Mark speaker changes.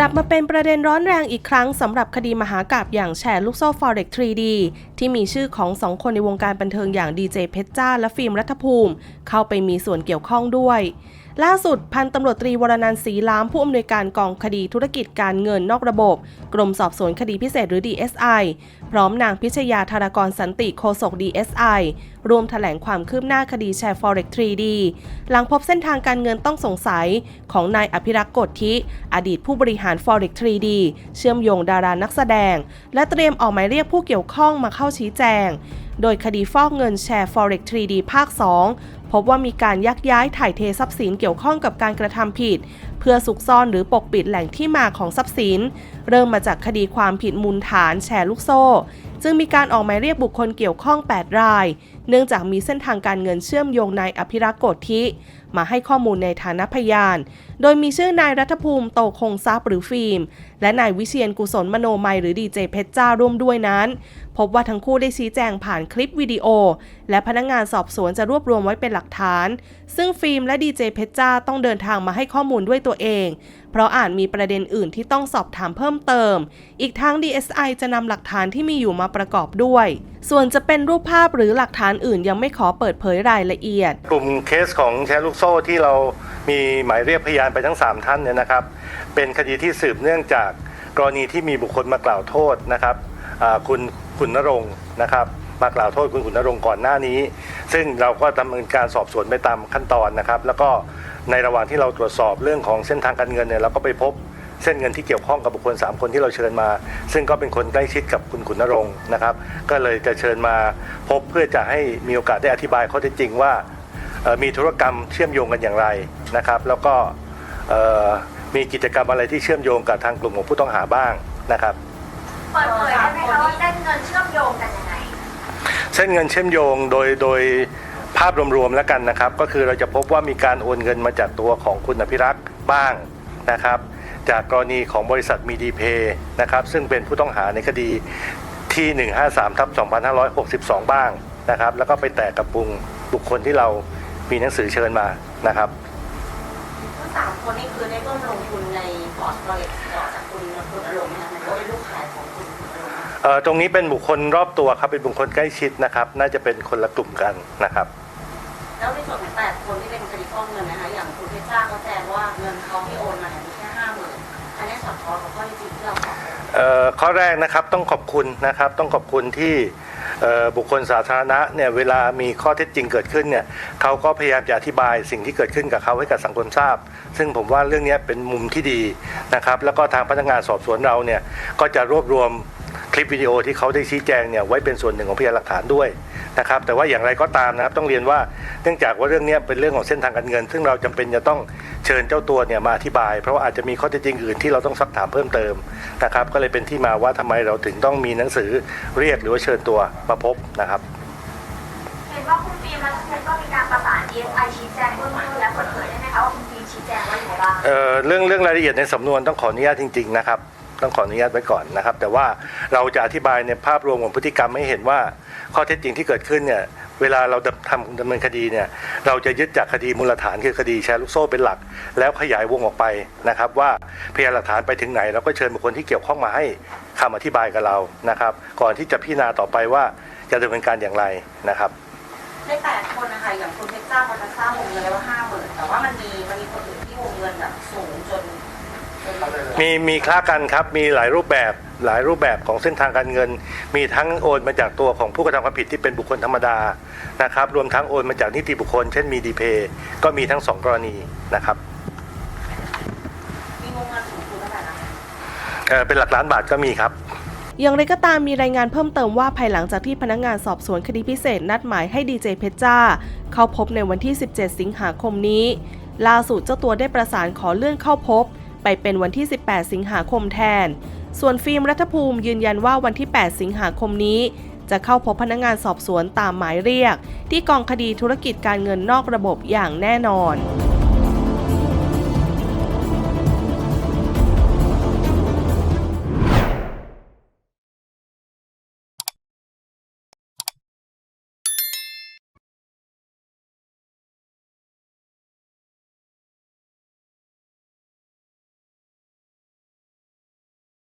Speaker 1: ลับมาเป็นประเด็นร้อนแรงอีกครั้งสำหรับคดีมหากาบอย่างแชร์ลูกโซ่ Forex 3D ที่มีชื่อของสองคนในวงการบันเทิงอย่างดีเจเพชรจ้าและฟิล์มรัฐภูมิ เข้าไปมีส่วนเกี่ยวข้องด้วย ล่าสุดพันตำรวจตรีวรนันท์ศรีล้ามผู้อำนวยการกองคดีธุรกิจการเงินนอกระบบ กรมสอบสวนคดีพิเศษหรือ DSI พร้อมนางพิชยาธารกรสันติโฆษก DSI รวมแถลงความคืบหน้าคดีแชร์ Forex 3D หลังพบเส้นทางการเงินต้องสงสัยของนายอภิรักษ์กฎทิอดีตผู้บริหาร Forex 3D เชื่อมโยงดารานักแสดง และเตรียมออกหมายเรียกผู้เกี่ยวข้องมาเข้าชี้แจง โดยคดีฟอกเงินแชร์ Forex 3D ภาค 2 พบว่ามีการยักย้ายถ่ายเททรัพย์สินเกี่ยวข้องกับการกระทำผิด เพื่อซุกซ่อนหรือปกปิดแหล่งที่มาของทรัพย์สิน เริ่มมาจากคดีความผิดมูลฐานแชร์ลูกโซ่ จึงมีการออกหมายเรียกบุคคลเกี่ยวข้อง 8 ราย เนื่องจากมีเส้นทางการเงินเชื่อมโยงนายอภิรักษ์โกธิ มาให้ข้อมูลในฐานะพยาน โดยมีชื่อนายรัฐภูมิโตคงทรัพย์หรือฟิล์ม และนายวิเชียนกุศลมโนมัยหรือดีเจเพชรจ้าร่วมด้วยนั้น พบว่าทั้งคู่ได้ชี้แจงผ่านคลิปวิดีโอ และพนักงานสอบสวนจะรวบรวมไว้เป็นหลักฐาน ซึ่งฟิล์มและดีเจเพชรจ้าต้องเดินทางมาให้ข้อมูลด้วยตัวเอง เพราะอาจมีประเด็นอื่นที่ต้องสอบถามเพิ่มเติม อีกทั้ง DSI จะนำหลักฐานที่มีอยู่มาประกอบด้วย ส่วนจะเป็นรูปภาพหรือหลักฐานอื่นยังไม่ขอเปิดเผยรายละเอียด
Speaker 2: กลุ่มเคสของแชร์ลูกโซ่ที่เรามีหมายเรียกพยานไปทั้ง 3 ท่านเนี่ยนะครับ เป็นคดีที่สืบเนื่องจากกรณีที่มีบุคคลมากล่าวโทษนะครับ คุณคุณนรงค์นะครับมากล่าวโทษคุณขุนนรงค์ก่อนหน้านี้ ซึ่งเราก็ดำเนินการสอบสวนไปตามขั้นตอนนะครับ แล้วก็ในระหว่างที่เราตรวจสอบเรื่องของเส้นทางการเงินเนี่ยเราก็ไปพบเส้นเงินที่เกี่ยวข้องกับบุคคล 3 คนที่เราเชิญมา ซึ่งก็เป็นคนใกล้ชิดกับคุณขุนนรงค์นะครับ ก็เลยจะเชิญมาพบเพื่อจะให้มีโอกาสได้อธิบายข้อเท็จจริงว่ามีธุรกรรมเชื่อมโยงกันอย่างไรนะครับ แล้วก็มีกิจกรรมอะไรที่เชื่อมโยงกับทางกลุ่มของผู้ต้องหาบ้างนะครับ
Speaker 3: เปิดเผยได้ไหมคะว่าเส้นเงินเชื่อมโยงกันยังไง
Speaker 2: เส้นเงินเชื่อมโยงโดยโดยภาพรวมๆแล้วกันนะครับ ก็คือเราจะพบว่ามีการโอนเงินมาจากตัวของคุณอภิรักษ์บ้างนะครับ จากกรณีของบริษัทมีดีเพย์นะครับ ซึ่งเป็นผู้ต้องหาในคดีที่ 153ทับ2562 บ้างนะครับ แล้วก็ไปแตกกับปุงบุคคลที่เรามีหนังสือเชิญมานะครับ
Speaker 4: ทั้งสามคนนี่คือได้ร่วมลงทุนในพอร์ตโปรเจกต์ต่อจากคุณคุณอารมณ์ไหมคะมันก็เป็นลูกขายของ
Speaker 2: ตรงนี้เป็นบุคคลรอบตัวครับเป็นบุคคลใกล้ชิดนะครับ น่าจะเป็นคนละกลุ่มกันนะครับ
Speaker 4: แล้วในส่วนของแต่คนที่เป็นคดีฟอกเงินนะคะอย่างคุณเพชรจ้าเขาแจ้งว่าเงินเขาที่โอนมาเนี่ยมีแค่ห้าหมื่นอันนี้สอดคล้องกับข้อที่จริงที่เราบอก
Speaker 2: เอ่อข้อแรกนะครับต้องขอบคุณนะครับ ต้องขอบคุณที่เอ่อบุคคลสาธารณะเนี่ยเวลามีข้อเท็จจริงเกิดขึ้นเนี่ยเขาก็พยายามจะอธิบายสิ่งที่เกิดขึ้นกับเขาให้กับสังคมทราบ ซึ่งผมว่าเรื่องนี้เป็นมุมที่ดีนะครับ แล้วก็ทางพนักงานสอบสวนเราเนี่ยก็จะรวบรวม คลิปวิดีโอที่เขาได้ชี้แจงเนี่ยไว้เป็นส่วนหนึ่งของพยานหลักฐานด้วยนะครับแต่ว่าอย่างไรก็ตามนะครับต้องเรียนว่าเนื่องจากว่าเรื่องนี้เป็นเรื่องของเส้นทางการเงิน ซึ่งเราจำเป็นจะต้องเชิญเจ้าตัวเนี่ยมาอธิบาย เพราะว่าอาจจะมีข้อเท็จจริงอื่นที่เราต้องซักถามเพิ่มเติมนะครับก็เลยเป็นที่มาว่าทำไมเราถึงต้องมีหนังสือเรียกหรือว่าเชิญตัวมาพบนะครับ
Speaker 3: เห็นว่าคุณฟิล์มและคุณเพชรก็มีการประสาน DSI ชี้แจงเบื้องต้นแล้วเปิดเผยได้ไหมคะว่าคุณฟิล์มชี้แจงว่าอย่างไรบ้าง
Speaker 2: เอ่อเรื่องเรื่องรายละเอียดในสำนวนต้องขออนุญาตจริง ๆนะครับ ต้องขออนุญาตไว้ก่อนนะครับ แต่ว่าเราจะอธิบายในภาพรวมของพฤติกรรมให้เห็นว่าข้อเท็จจริงที่เกิดขึ้นเนี่ยเวลาเราทำดำเนินคดีเนี่ยเราจะยึดจากคดีมูลฐานคือคดีแชร์ลูกโซ่เป็นหลัก แล้วขยายวงออกไปนะครับ ว่าพยานหลักฐานไปถึงไหนเราก็เชิญบุคคลที่เกี่ยวข้องมาให้คำอธิบายกับเรานะครับ ก่อนที่จะพิจารณาต่อไปว่าจะดำเนินการอย่างไรนะครับ
Speaker 4: ในแปดคนนะคะอย่างคุณเพชรจ้าเขาจะสร้าวงเงินไว้ว่าห้าหมื่นแต่ว่ามันมีมันมีคนอื่นที่วงเงินแบบสูงจนจน
Speaker 2: มีมีคล้ากันครับ มีหลายรูปแบบหลายรูปแบบของเส้นทางการเงิน มีทั้งโอนมาจากตัวของผู้กระทำความผิดที่เป็นบุคคลธรรมดานะครับ รวมทั้งโอนมาจากนิติบุคคล เช่นมีดีเพย์ก็มีทั้งสองกรณีนะครับ
Speaker 4: มีวงเงินสูงสุดเท่าไหร่นะคะ
Speaker 2: เอ่อเป็นหลักล้านบาทก็มีครับ
Speaker 1: อย่างไรก็ตามมีรายงานเพิ่มเติมว่าภายหลังจากที่พนักงานสอบสวนคดีพิเศษนัดหมายให้ดีเจเพชรจ้า เข้าพบในวันที่ 17 สิงหาคมนี้ ล่าสุดเจ้าตัวได้ประสานขอเลื่อนเข้าพบ ไปเป็นวันที่ 18 สิงหาคมแทน ส่วนฟิล์มรัฐภูมิยืนยันว่าวันที่ 8 สิงหาคมนี้ จะเข้าพบพนักงานสอบสวนตามหมายเรียก ที่กองคดีธุรกิจการเงินนอกระบบอย่างแน่นอน